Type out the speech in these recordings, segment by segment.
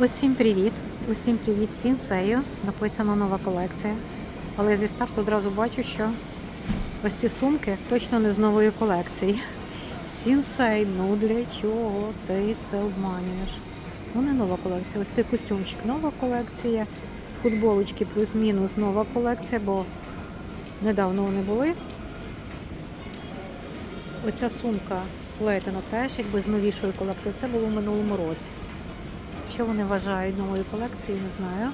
Усім привіт! Усім привіт Сінсею. Написано нова колекція. Але зі старту одразу бачу, що ось ці сумки точно не з нової колекції. Сінсей, ну для чого ти це обманюєш? Ну не нова колекція. Ось той костюмчик нова колекція. Футболочки плюс-мінус нова колекція, бо недавно вони були. Оця сумка плетена теж якби з новішої колекції. Це було в минулому році. Що вони вважають новою колекцією, не знаю.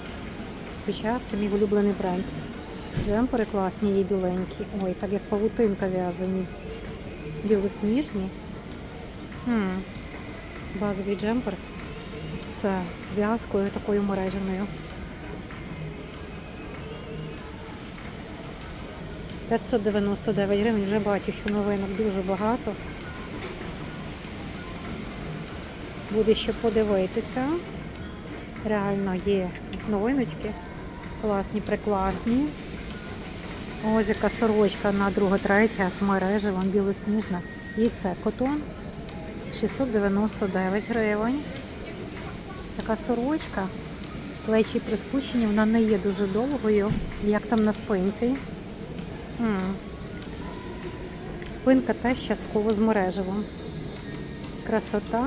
Хоча це мій улюблений бренд. Джемпери класні є біленькі. Ой, так як павутинка в'язані. Білосніжні. Хм. Базовий джемпер з в'язкою такою мереженою. 599 гривень. Вже бачу, що новинок дуже багато. Буде що подивитися. Реально є новиночки. Класні, прекласні. Ось яка сорочка на друга, третя з мережевом білосніжна. І це котон 699 гривень. Така сорочка. Плечі приспущені, вона не є дуже довгою, як там на спинці. М. Спинка теж частково з мережевом. Красота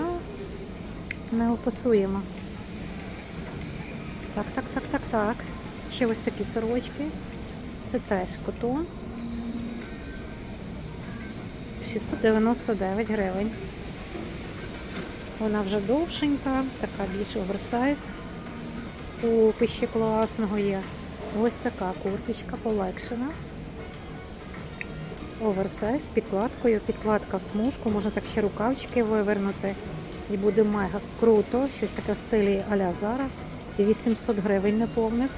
не описуємо. Так, так, так, так, так. Ще ось такі сорочки. Це теж котон. 699 гривень. Вона вже довшенька, така більш оверсайз. Купи ще класного є. Ось така курточка полегшена. Оверсайз з підкладкою. Підкладка в смужку, можна так ще рукавчики вивернути. І буде мега круто. Щось таке в стилі а-ля Зара. 800 гривень неповних.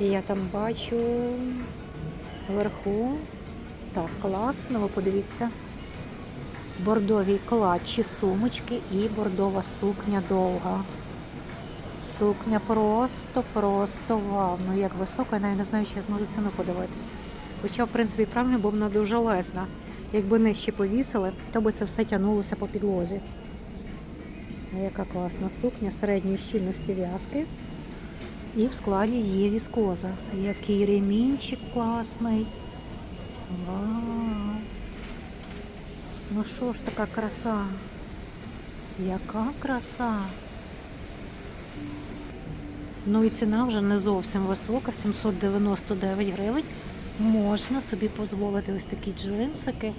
І я там бачу вверху. Так, класно, ви подивіться. Бордові клатчі сумочки і бордова сукня довга. Сукня просто, просто вау. Ну як висока, я навіть не знаю, чи я зможу ціну подивитися. Хоча, в принципі, правильно, бо вона дуже лесна. Якби нижче повісили, то би це все тягнулося по підлозі. Яка класна сукня середньої щільності в'язки. І в складі є віскоза. Який ремінчик класний. Вау! Ну що ж така краса? Яка краса? Ну і ціна вже не зовсім висока, 799 гривень. Можна собі дозволити ось такі джинсики.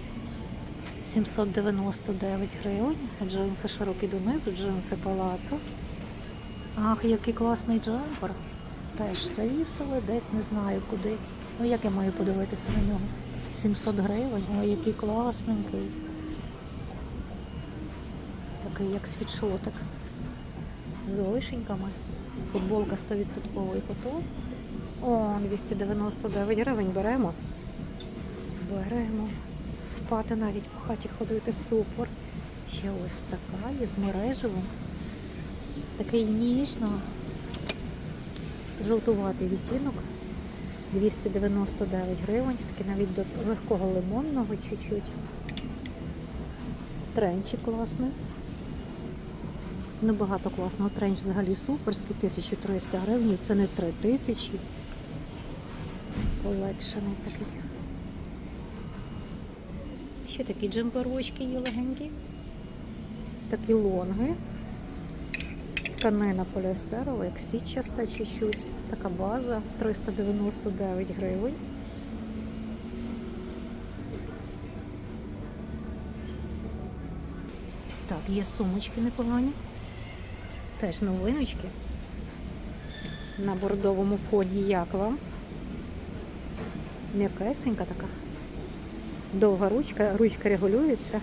799 гривень. Джинси широкі донизу, джинси палацо. Ах, який класний джемпер. Теж завісили, десь не знаю куди. Ну як я маю подивитися на нього? 700 гривень. Ой, який класненький. Такий як світшотик. З вишеньками. Футболка 100% котон. О, 299 гривень беремо. Беремо. Спати навіть по хаті ходити супер. Ще ось така є з мережевим. Такий ніжно. Жовтуватий відтінок. 299 гривень. Такий навіть до легкого лимонного чуть-чуть. Тренчик класний. Ну, багато класного. Тренч взагалі суперський, 1300 гривень. Це не 3000. Полегшений такий. Ще такі джемперочки є легенькі. Такі лонги. Тканина поліестерова, як сітчаста чуть-чуть. Така база 399 гривень. Так, є сумочки непогані. Теж новиночки. На бордовому фоні як вам. М'якесенька така. Довга ручка, ручка регулюється.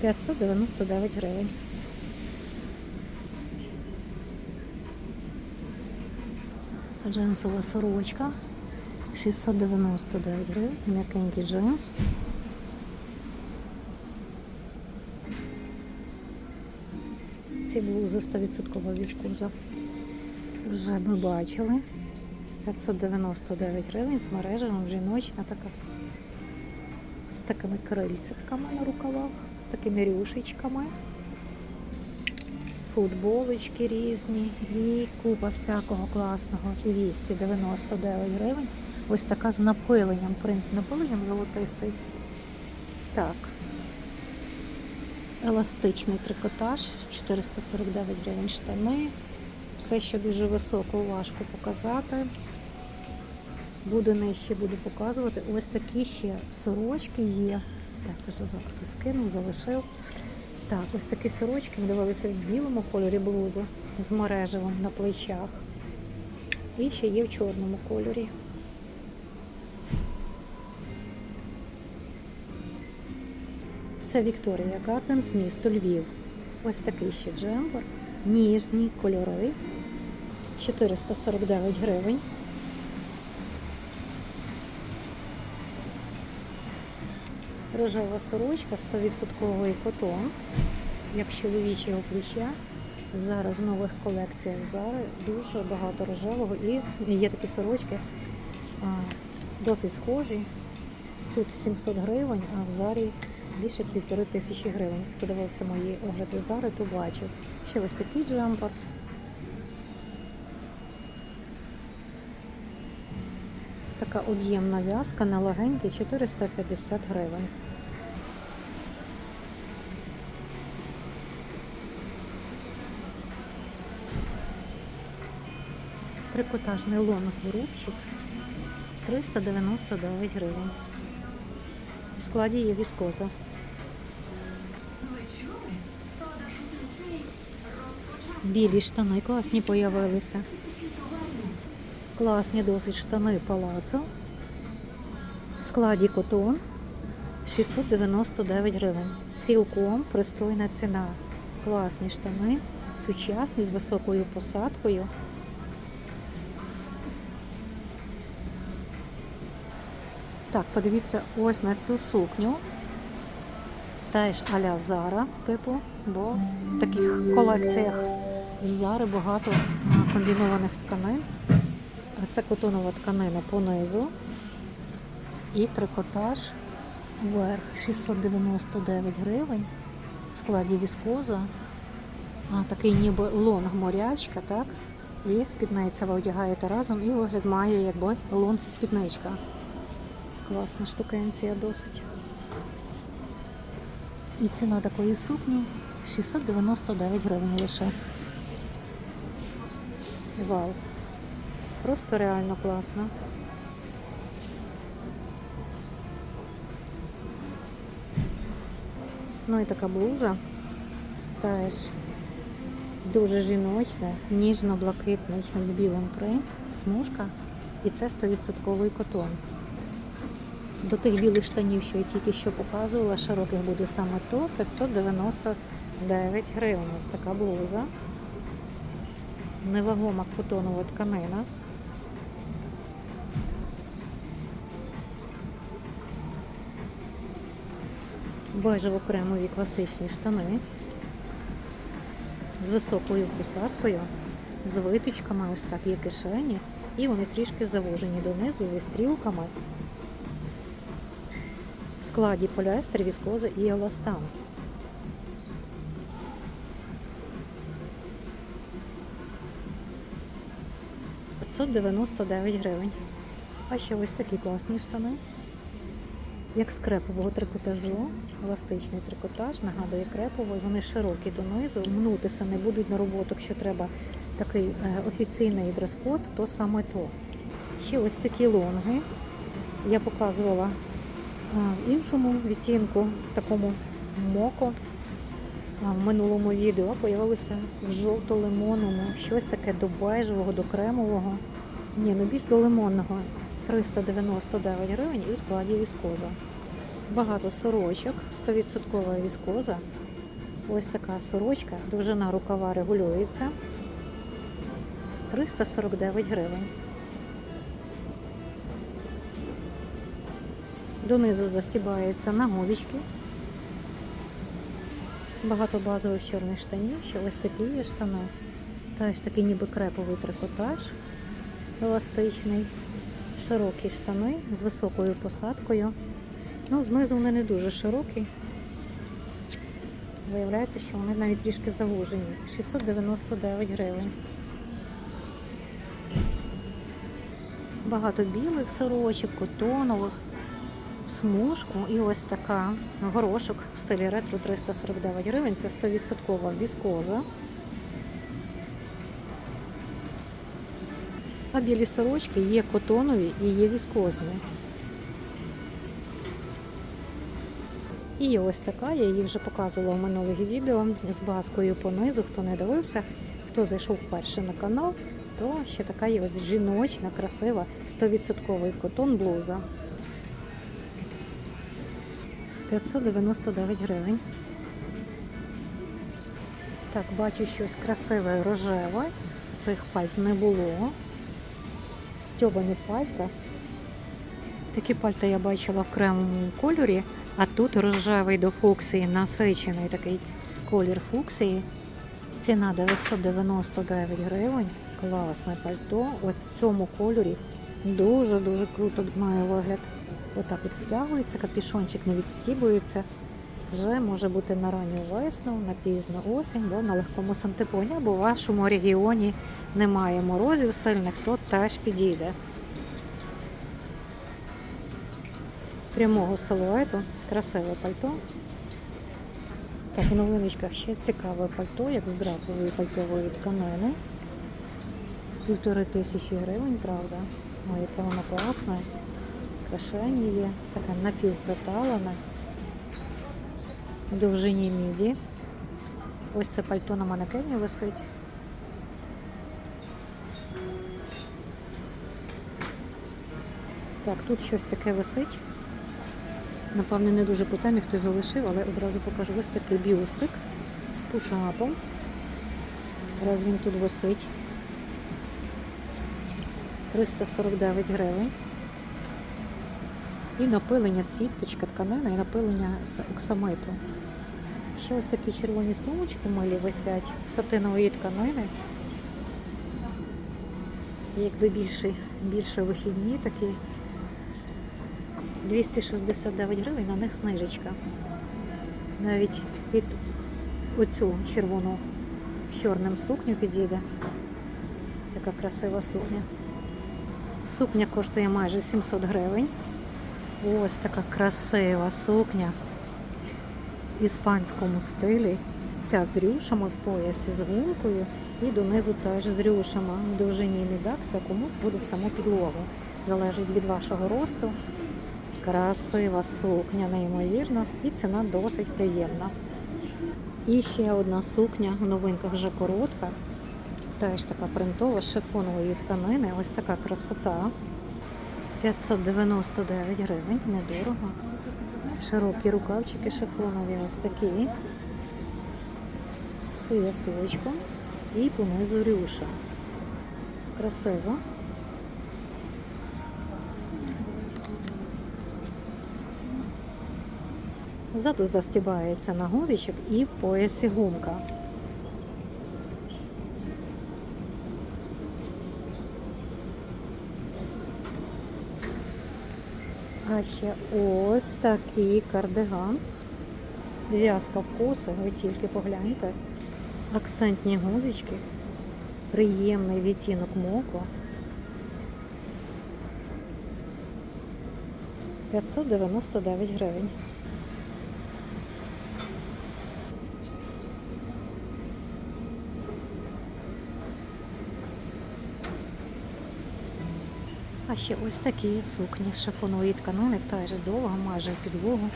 599 гривень. Джинсова сорочка. 699 гривень. М'якенький джинс. Ці блузи 100% віскоза. Вже ми бачили. 599 гривень з мережевим жіночна така. З такими крильцятками на рукавах, з такими рюшечками. футболочки різні і купа всякого класного 299 гривень. Ось така з напиленням, принц напиленням золотистий. Так. Еластичний трикотаж, 449 гривень штани. Все, що дуже високо, важко показати. Буде нижче, буду показувати. Ось такі ще сорочки є. Так, вже завжди скинув, залишив. Так, ось такі сорочки ми дивилися в білому кольорі блузу з мережевим на плечах. І ще є в чорному кольорі. Це Вікторія Гарден з місту Львів. Ось такий ще джемпер. Ніжні кольори. 449 гривень. Рожева сорочка 100% котон, як чоловічого плеча. Зараз в нових колекціях Зари дуже багато рожевого і є такі сорочки а, досить схожі. Тут 700 гривень, а в Зарі більше півтори тисячі гривень. Хто дивився мої огляди Зари, то бачив. Ще ось такий джемпер. Така об'ємна в'язка на легенький 450 гривень. Трикотажний лонг рубчик 399 гривень. У складі є віскоза. Білі штани класні появилися. Класні досить штани палацо. В складі котон 699 гривень. Цілком пристойна ціна. Класні штани, сучасні з високою посадкою. Так, подивіться ось на цю сукню. Теж аля Зара, типу, бо в таких колекціях Зари багато комбінованих тканин. Це котонова тканина понизу і трикотаж вверх 699 гривень в складі віскоза. А, такий ніби лонг морячка, так? І спідниця ви одягаєте разом, і вигляд має якби лонг спідничка. Класна штукенція досить. І ціна такої сукні 699 гривень лише. Вау! Просто реально класно. Ну і така блуза теж дуже жіночна, ніжно-блакитний з білим принт, смужка. І це 100% котон. До тих білих штанів, що я тільки що показувала, широких буде саме то 599 гривень. Ось така блуза. Невагома котонова тканина. Бежево-кремові класичні штани з високою посадкою, з виточками, ось так є кишені, і вони трішки завужені донизу зі стрілками. Складі поліестер, віскоза і еластан. Дев'яносто дев'ять гривень. А ще ось такі класні штани. Як з крепового трикотажу, еластичний трикотаж, нагадує креповий, вони широкі донизу, мнутися не будуть на роботу, якщо треба такий е, офіційний дрес-код, то саме то. Ще ось такі лонги. Я показувала в іншому відтінку, в такому моко. В минулому відео появилися в жовто-лимонному, щось таке до бежевого, до кремового. Ні, ну більш до лимонного. 399 гривень і у складі віскоза. Багато сорочок, 100% віскоза. Ось така сорочка, довжина рукава регулюється. 349 гривень. Донизу застібаються на гузочки. Багато базових чорних штанів, ще ось такі є штани. Теж такий ніби креповий трикотаж еластичний, широкі штани з високою посадкою. Ну, знизу вони не дуже широкі. Виявляється, що вони навіть трішки завужені. 699 гривень. Багато білих сорочок, котонових, смужку і ось така горошок в стилі ретро 349 гривень. Це 100% віскоза. А білі сорочки є котонові і є віскозні. І ось така, я її вже показувала в минулих відео з базкою понизу. Хто не дивився, хто зайшов вперше на канал, то ще така є ось жіночна, красива, 100% котон блуза. 599 гривень. Так, бачу щось красиве рожеве. Цих пальт не було. Стьобані пальта. Такі пальта я бачила в кремовому кольорі, а тут рожевий до фуксії, насичений такий колір фуксії. Ціна 999 гривень. Класне пальто. Ось в цьому кольорі дуже-дуже круто має вигляд. Отак от стягується, капішончик не відстібується. Вже може бути на ранню весну, на пізну осінь, бо на легкому сантепоні, або в вашому регіоні немає морозів сильних, то теж підійде. Прямого силуету, красиве пальто. Так, в новиночках ще цікаве пальто, як з драпової пальтової тканини. Півтори тисячі гривень, правда. Ой, яке воно класне. Крашені є, таке напівприталене. В довжині міді. Ось це пальто на манекені висить. Так, тут щось таке висить. Напевне, не дуже по темі хтось залишив, але одразу покажу ось такий бюстик з пушапом. Раз він тут висить. 349 гривень. І напилення сіткочка тканина, і напилення з оксамиту. Ще ось такі червоні сумочки милі висять сатинової тканини. Якби більше, більше вихідні такі. 269 гривень, на них знижечка. Навіть під оцю червону з чорним сукню підійде. Така красива сукня. Сукня коштує майже 700 гривень. Ось така красива сукня в іспанському стилі. Вся з рюшами в поясі з гумкою і донизу теж з рюшами. Довжині мідакса комусь буде в саму підлогу. Залежить від вашого росту. Красива сукня, неймовірно, і ціна досить приємна. І ще одна сукня, новинка вже коротка, теж така принтова з шифонової тканини. Ось така красота. 599 гривень, недорого. Широкі рукавчики шифонові, ось такі. З поясочком і понизу рюша. Красиво. Ззаду застібається на гудичок і в поясі гумка. А ще ось такий кардиган. В'язка в коси, ви тільки погляньте. Акцентні гудзички, приємний відтінок моко. 599 гривень. Ще ось такі сукні з шифонової тканини, теж довга, майже підлогу.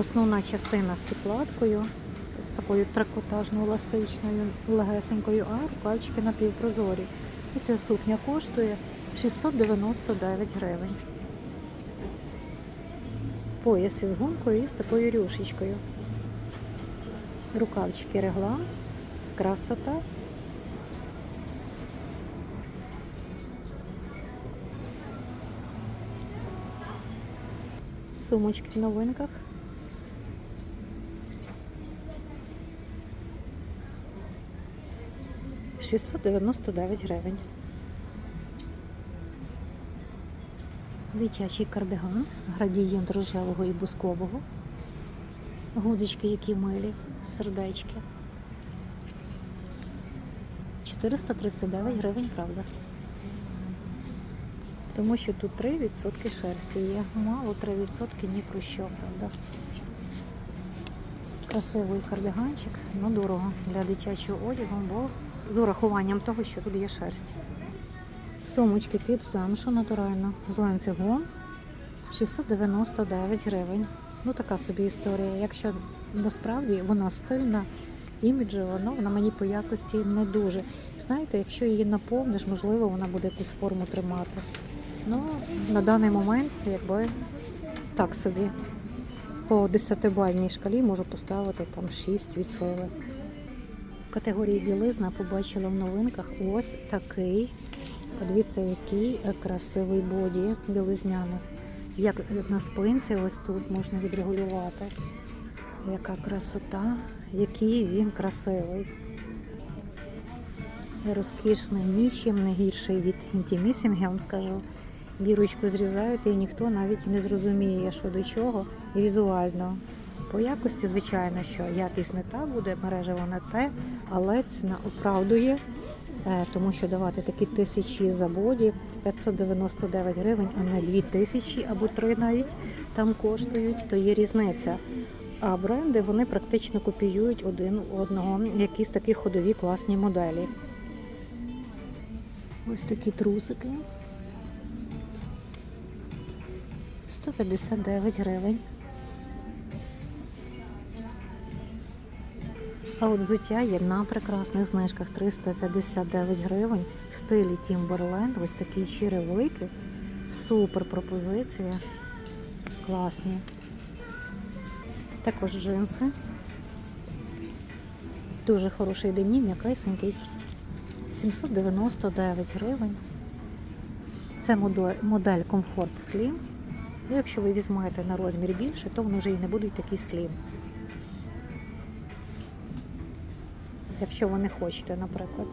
Основна частина з підкладкою, з такою трикотажною еластичною, легесенькою, а рукавчики напівпрозорі. І ця сукня коштує 699 гривень. Пояс із гумкою і з такою рюшечкою. Рукавчики регла, красота. Сумочки в новинках. Шістсот дев'яносто дев'ять гривень. Дитячий кардиган, градієнт рожевого і бускового. Гудзички, які милі, сердечки. 439 гривень, правда. Тому що тут 3% шерсті є. Мало 3% ні про що, правда. Красивий кардиганчик, ну дорого для дитячого одягу, бо з урахуванням того, що тут є шерсть. Сумочки під замшу натурально з ланцюгом 699 гривень. Ну така собі історія. Якщо насправді вона стильна, іміджева, ну вона мені по якості не дуже. Знаєте, якщо її наповниш, можливо, вона буде якусь форму тримати. Ну, на даний момент, якби так собі. По 10-бальній шкалі можу поставити там 6 від сили. В категорії білизна побачила в новинках ось такий. Подивіться, який красивий боді білизняний. Як на спинці, ось тут можна відрегулювати. Яка красота, який він красивий. Розкішний, нічим не гірший від інтімісінг, я вам скажу. Бірочку зрізаєте і ніхто навіть не зрозуміє, що до чого візуально. По якості, звичайно, що якість не та буде, мережево не те, але ціна оправдує, е, тому що давати такі тисячі за боді 599 гривень, а не 2 тисячі або 3 навіть там коштують, то є різниця. А бренди вони практично копіюють один одного якісь такі ходові класні моделі. Ось такі трусики. 159 гривень. А от взуття є на прекрасних знижках 359 гривень в стилі Timberland. Ось такі черевики. Супер пропозиція. Класні. Також джинси. Дуже хороший денім, м'якесенький. 799 гривень. Це модель, модель Comfort Slim. І якщо ви візьмете на розмір більше, то вони вже і не будуть такі слім. Якщо ви не хочете, наприклад.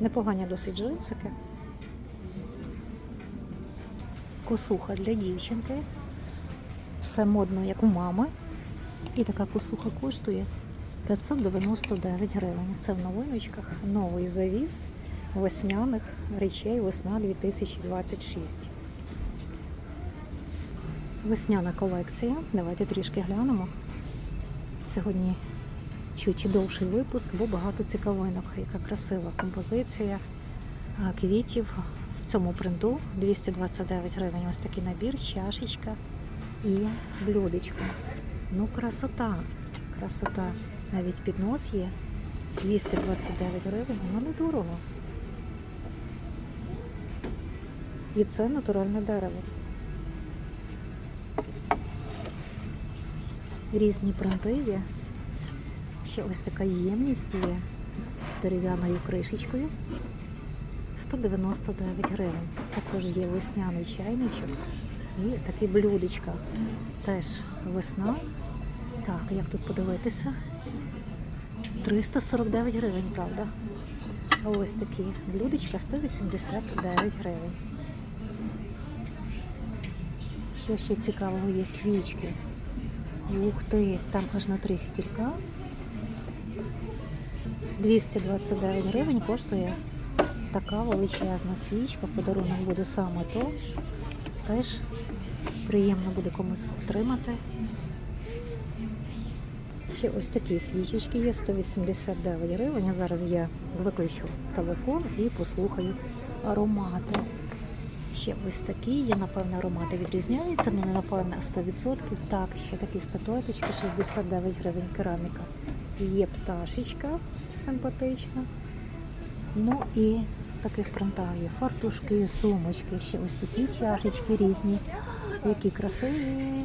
Непогані досить джинсики. Косуха для дівчинки. Все модно, як у мами. І така косуха коштує 599 гривень. Це в новиночках новий завіс весняних речей весна 2026. Весняна колекція. Давайте трішки глянемо. Сьогодні чуть довший випуск, бо багато цікавинок. Яка красива композиція квітів. В цьому принту 229 гривень. Ось такий набір, чашечка і блюдечко. Ну, красота, красота. Навіть піднос є. 229 гривень, воно недорого. І це натуральне дерево. Різні принти є. Ще ось така ємність є з дерев'яною кришечкою. 199 гривень. Також є весняний чайничок і такі блюдечка. Теж весна. Так, як тут подивитися? 349 гривень, правда? А ось такі блюдечка 189 гривень. Що ще цікавого є свічки. Ух ти, там аж на три фітілька. 229 гривень коштує така величезна свічка. В подарунок буде саме то. Теж приємно буде комусь отримати. Ще ось такі свічечки є 189 гривень. Зараз я виключу телефон і послухаю аромати. Ще ось такі є, напевно, аромати відрізняються, але не напевно 100%. Так, ще такі статуеточки, 69 гривень кераміка. Є пташечка симпатична. Ну і таких принтах є фартушки, сумочки, ще ось такі чашечки різні, які красиві.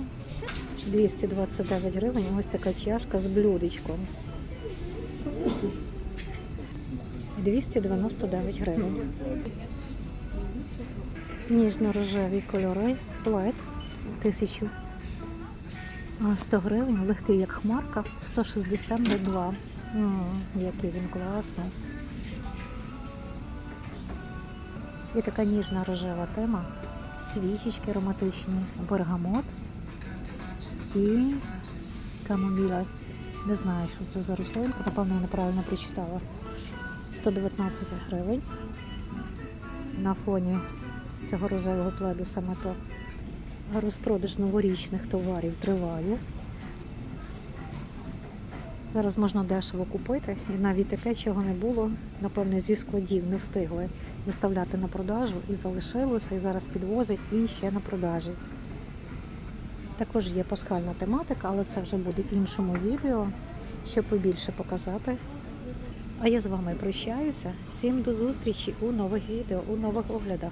229 гривень. Ось така чашка з блюдечком. 299 гривень. Ніжно-рожеві кольори, плед 1000. 100 гривень, легкий як хмарка, 162. М, який він класний. І така ніжна рожева тема. Свічечки ароматичні, бергамот і Камоміла. Не знаю, що це за рослинка, напевно, я неправильно прочитала. 119 гривень. На фоні цього рожевого пледу саме то. Розпродаж новорічних товарів триває. Зараз можна дешево купити, і навіть таке, чого не було, напевне, зі складів не встигли виставляти на продажу і залишилося, і зараз підвозять і ще на продажі. Також є пасхальна тематика, але це вже буде іншому відео, щоб побільше показати. А я з вами прощаюся. Всім до зустрічі у нових відео, у нових оглядах.